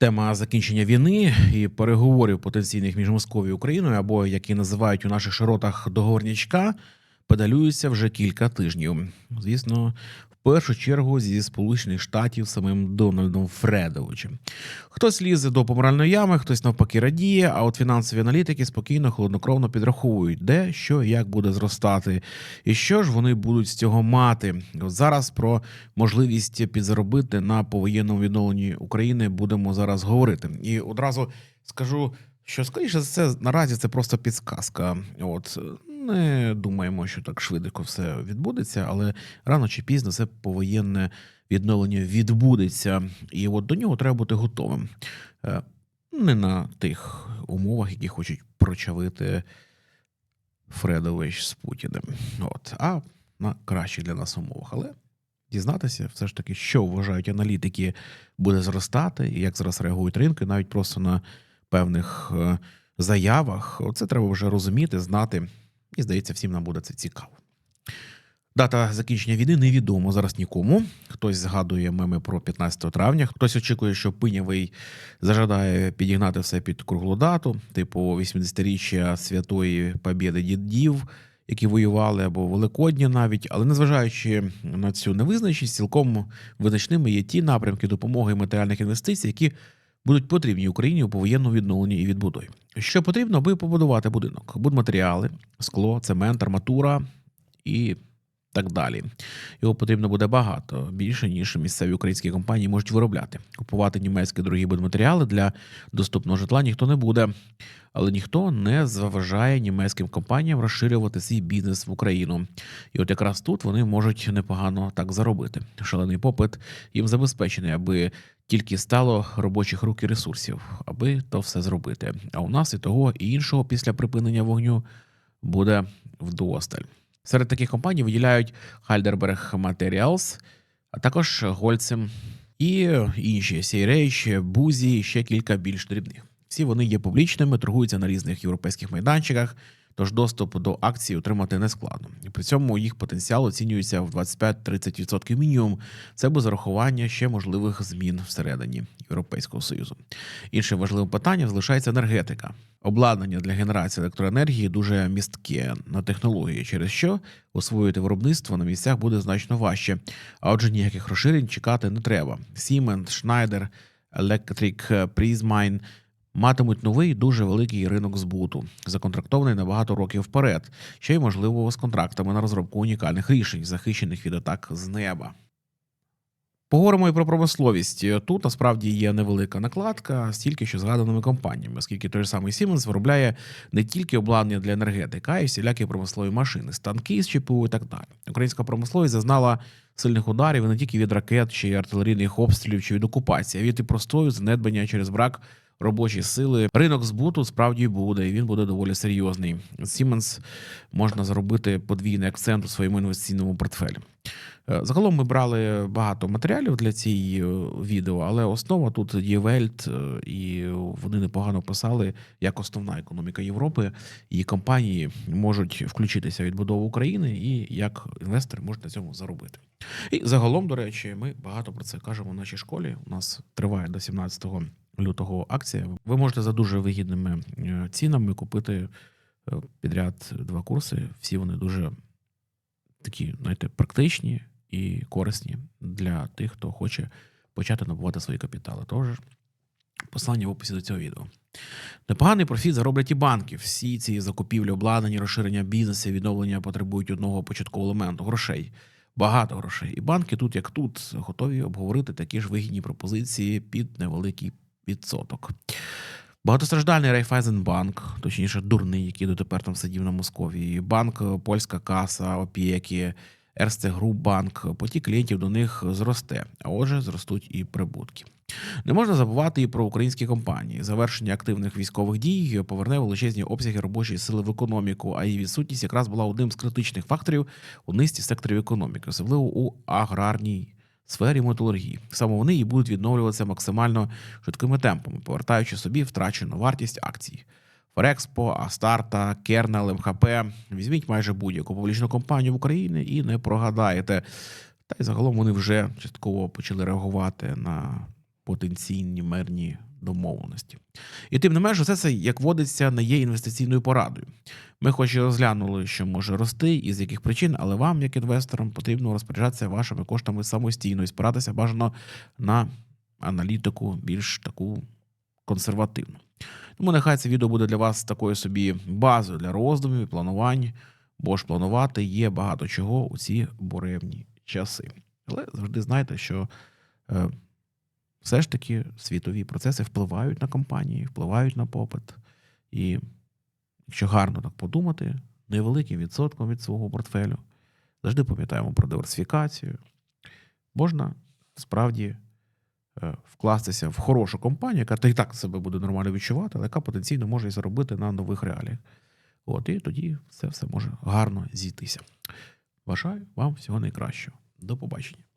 Тема закінчення війни і переговорів потенційних між Московією і Україною, або які називають у наших широтах договорнячка, педалюється вже кілька тижнів. Звісно, в першу чергу зі Сполучених Штатів самим Дональдом Фредовичем. Хтось лізе до помиральної ями, хтось навпаки радіє. А от фінансові аналітики спокійно, холоднокровно підраховують, де що як буде зростати, і що ж вони будуть з цього мати. Зараз про можливість підзаробити на повоєнному відновленні України будемо зараз говорити. І одразу скажу, що скоріше за це наразі це просто підсказка. От не думаємо, що так швидко все відбудеться, але рано чи пізно це повоєнне відновлення відбудеться, і от до нього треба бути готовим. Е, Не на тих умовах, які хочуть прочавити Фредович з Путіним, от, а на кращих для нас умовах. Але дізнатися, все ж таки, що вважають аналітики, буде зростати, і як зараз реагують ринки, навіть просто на певних е, заявах. Оце треба вже розуміти, знати. І здається, всім нам буде це цікаво. Дата закінчення війни невідомо зараз нікому. Хтось згадує меми про 15 травня, хтось очікує, що Пинявий зажадає підігнати все під круглу дату, типу 80-річчя святої Побєди дідів, які воювали, або Великодня навіть. Але незважаючи на цю невизначеність, цілком визначними є ті напрямки допомоги і матеріальних інвестицій, які будуть потрібні Україні у повоєнному відновленні і відбудові. Що потрібно, аби побудувати будинок? Будматеріали, скло, цемент, арматура і так далі. Його потрібно буде багато більше ніж місцеві українські компанії можуть виробляти. Купувати німецькі дорогі будматеріали для доступного житла ніхто не буде, але ніхто не заважає німецьким компаніям розширювати свій бізнес в Україну. І от якраз тут вони можуть непогано так заробити. Шалений попит їм забезпечений, аби тільки стало робочих рук і ресурсів, аби то все зробити. А у нас і того і іншого після припинення вогню буде вдосталь. Серед таких компаній виділяють Heidelberg Materials, а також Гольцем і інші CRH, Бузі, ще кілька більш дрібних. Всі вони є публічними, торгуються на різних європейських майданчиках, тож доступ до акцій отримати не складно. І при цьому їх потенціал оцінюється в 25-30% мінімум. Це без зарахування ще можливих змін всередині Європейського союзу. Інше важливе питання залишається енергетика. Обладнання для генерації електроенергії дуже містке на технології, через що освоїти виробництво на місцях буде значно важче. А отже, ніяких розширень чекати не треба. Siemens, Schneider, Electric Prismine матимуть новий дуже великий ринок збуту, законтрактований на багато років вперед, ще й можливо з контрактами на розробку унікальних рішень, захищених від атак з неба. Поговоримо і про промисловість. Тут насправді є невелика накладка, стільки що згаданими компаніями, оскільки той же самий Siemens виробляє не тільки обладнання для енергетики, а й всілякі промислові машини, станки з ЧПУ і так далі. Українська промисловість зазнала сильних ударів не тільки від ракет чи артилерійних обстрілів чи від окупації, а від і простою занедбання через брак робочої сили. Ринок збуту справді буде, і він буде доволі серйозний. Siemens можна зробити подвійний акцент у своєму інвестиційному портфелі. Е, Загалом ми брали багато матеріалів для цієї е, відео, але основа тут є Вельт, і вони непогано писали, як основна економіка Європи і компанії можуть включитися в відбудову України, і як інвестори можуть на цьому заробити. І загалом, до речі, ми багато про це кажемо в нашій школі. У нас триває до 17 лютого акція. Ви можете за дуже вигідними е, цінами купити е, підряд два курси. Всі вони дуже такі, знаєте, практичні і корисні для тих, хто хоче почати набувати свої капітали. Тож послання в описі до цього відео. Непоганий профіт зароблять і банки. Всі ці закупівлі, обладнання, розширення бізнесу, відновлення потребують одного початкового елементу грошей. Багато грошей. І банки тут, як тут, готові обговорити такі ж вигідні пропозиції під невеликий відсоток. Багатостраждальний Райфайзенбанк, точніше, дурний, який дотепер там сидів на Московії, банк Польська каса, опіки, Ерсте Груп банк, потік клієнтів до них зросте, а отже, зростуть і прибутки. Не можна забувати і про українські компанії. Завершення активних військових дій поверне величезні обсяги робочої сили в економіку, а її відсутність якраз була одним з критичних факторів у низці секторів економіки, особливо у аграрній сфері металургії. Саме вони і будуть відновлюватися максимально швидкими темпами, повертаючи собі втрачену вартість акцій. Ферекспо, Астарта, Кернел, МХП. Візьміть майже будь-яку публічну компанію в Україні і не прогадаєте. Та й загалом вони вже частково почали реагувати на потенційні мирні домовленості. І тим не менш, все це, як водиться, не є інвестиційною порадою. Ми хоч і розглянули, що може рости і з яких причин, але вам, як інвесторам, потрібно розпоряджатися вашими коштами самостійно і спиратися бажано на аналітику більш таку консервативну. Тому нехай це відео буде для вас такою собі базою для роздумів і планувань, бо ж планувати є багато чого у ці буремні часи. Але завжди знайте, що е, все ж таки світові процеси впливають на компанії, впливають на попит. І якщо гарно так подумати, невеликим відсотком від свого портфелю, завжди пам'ятаємо про диверсифікацію. Можна справді е, вкластися в хорошу компанію, яка та й так себе буде нормально відчувати, але яка потенційно може і заробити на нових реаліях. От, і тоді це все може гарно зійтися. Бажаю вам всього найкращого. До побачення.